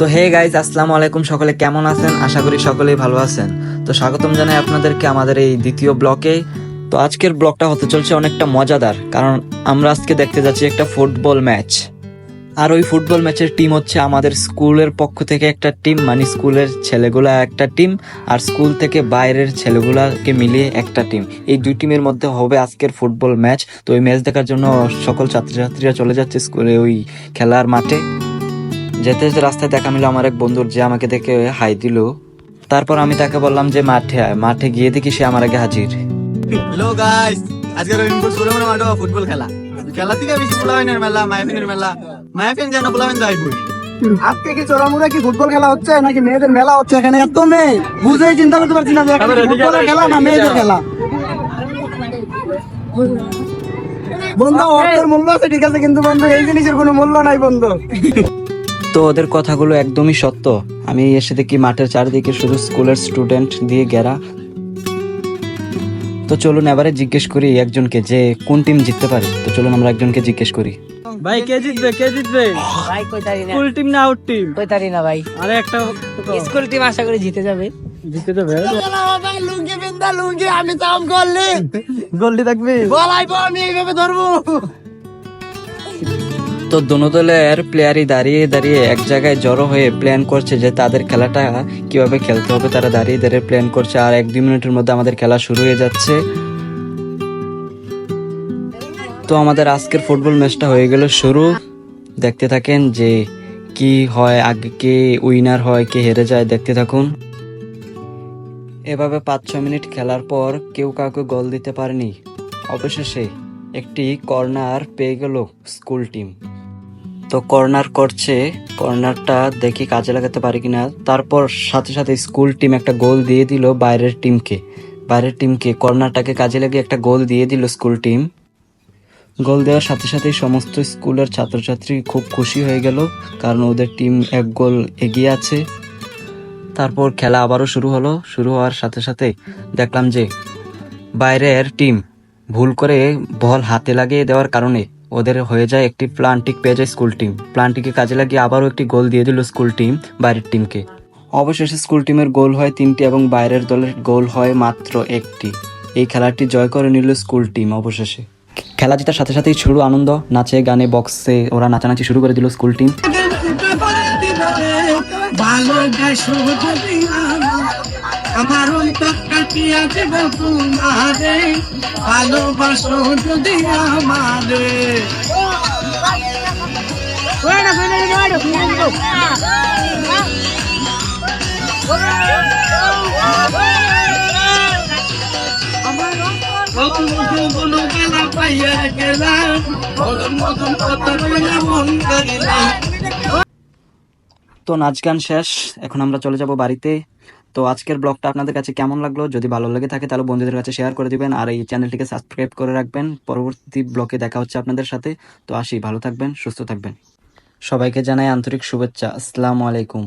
তো hey guys, আসসালামু আলাইকুম সকলে, কেমন আছেন? আশা করি সকলেই ভালো আছেন। তো স্বাগতম জানাই আপনাদেরকে আমাদের এই দ্বিতীয় ব্লকে। তো আজকের ব্লকটা হতে চলছে অনেকটা মজাদার, কারণ আমরা আজকে দেখতে যাচ্ছি একটা ফুটবল ম্যাচ। আর ওই ফুটবল ম্যাচের টিম হচ্ছে আমাদের স্কুলের পক্ষ থেকে একটা টিম মানে স্কুলের ছেলেগুলা একটা টিম, আর স্কুল থেকে বাইরের ছেলেগুলাকে মিলিয়ে একটা টিম। এই দুই টিমের মধ্যে হবে আজকের ফুটবল ম্যাচ। তো ওই ম্যাচ দেখার জন্য সকল ছাত্রছাত্রীরা চলে যাচ্ছে স্কুলে ওই খেলার মাঠে। যেতে যেতে রাস্তায় দেখা মিলো আমার এক বন্ধুর যে আমাকে দেখে হাই দিল। তারপর আমি তাকে বললাম যে মাঠে আয় মাঠে গিয়ে দেখি সে আমার আগে হাজির। হ্যালো গাইস আজকে রবিনপুর সুলেমান মাঠে ফুটবল খেলা। খেলা থেকে বেশি পোলাবেনের মেলা মায়াফিনের মেলা। মায়াফিন যেন পোলাবেন যাইবই আজকে কি ফুটবল খেলা হচ্ছে নাকি মেয়েদের মেলা হচ্ছে এখানে? এত মেয়ে! বুঝেই চিন্তা করতে পারছি না যে ফুটবলের খেলা না মেয়েদের খেলা। বন্ধু অর্থের মূল্য আছে ঠিক আছে কিন্তু বন্ধু এই জিনিসের কোনো মূল্য নাই বন্ধু। তো ওদের কথাগুলো একদমই সত্য। আমি এসে দেখি মাঠের চারিদিকে শুধু স্কুলের স্টুডেন্ট দিয়ে ঘেরা? তো চলুন এবারে জিজ্ঞেস করি একজনকে যে কোন টিম জিততে পারে। তো চলুন আমরা একজনকে জিজ্ঞেস করি। ভাই কে জিতবে কে জিতবে? ভাই কই তারি না। ফুল টিম না আউট টিম? কই তারি না ভাই। আরে একটা স্কুল টিম আশা করি জিতে যাবে। জিতে যাবে। লুঙ্গি বিন্দা লুঙ্গি আমি চাম করলি গোল্ডি থাকবে? বলাইবো আমি এইভাবে ধরবো। তো দোনো দলের প্লেয়ারই দাঁড়িয়ে দাঁড়িয়ে এক জায়গায় জড়ো হয়ে প্ল্যান করছে যে তাদের খেলাটা কীভাবে খেলতে হবে। তারা দাঁড়িয়ে দাঁড়িয়ে প্ল্যান করছে আর এক দুই মিনিটের মধ্যে আমাদের খেলা শুরু হয়ে যাচ্ছে। তো আমাদের আজকের ফুটবল ম্যাচটা হয়ে গেল শুরু। দেখতে থাকেন যে কি হয়, আগে কে উইনার হয়, কে হেরে যায়, দেখতে থাকুন। এভাবে পাঁচ ছ মিনিট খেলার পর কেউ কাউকে গোল দিতে পারেনি। অবশেষে একটি কর্নার পেয়ে গেল স্কুল টিম তো কর্নার করছে, কর্নারটা দেখি কাজে লাগাতে পারি কিনা। তারপর সাথে সাথে স্কুল টিম একটা গোল দিয়ে দিল বাইরের টিমকে। বাইরের টিমকে, কর্নারটাকে কাজে লাগিয়ে একটা গোল দিয়ে দিল স্কুল টিম। গোল দেওয়ার সাথে সাথেই সমস্ত স্কুলের ছাত্রছাত্রী খুব খুশি হয়ে গেল, কারণ ওদের টিম এক গোল এগিয়ে আছে। তারপর খেলা আবারও শুরু হলো। শুরু হওয়ার সাথে সাথে দেখলাম যে বাইরের টিম ভুল করে বল হাতে লাগিয়ে দেওয়ার কারণে ওদের হয়ে যায় একটি প্লান্টিক পেয়ে যায় স্কুল টিম। প্লান্টিকে কাজে লাগিয়ে আবারও একটি গোল দিয়ে দিল স্কুল টিম, বাইরের টিমকে। অবশেষে স্কুল টিমের গোল হয় তিনটি এবং বাইরের দলের গোল হয় মাত্র একটি। এই খেলাটি জয় করে নিল স্কুল টিম অবশেষে। খেলা জেতার সাথে সাথেই শুরু আনন্দ, নাচে, গানে, বক্সে ওরা নাচানাচি শুরু করে দিল স্কুল টিম। আমার ভালোবাসো যদি আমারে কোনো পাইয়া গেলাম। মন করিলাম তো নাচ গান শেষ এখন আমরা চলে যাব বাড়িতে। তো আজকের ব্লগটা আপনাদের কাছে কেমন লাগল? যদি ভালো লাগে থাকে তাহলে বন্ধুদের কাছে শেয়ার করে দিবেন আর এই চ্যানেলটিকে সাবস্ক্রাইব করে রাখবেন। পরবর্তী ব্লকে দেখা হচ্ছে আপনাদের সাথে। তো আসি, ভালো থাকবেন, সুস্থ থাকবেন। সবাইকে জানাই আন্তরিক শুভেচ্ছা। আসসালামু আলাইকুম।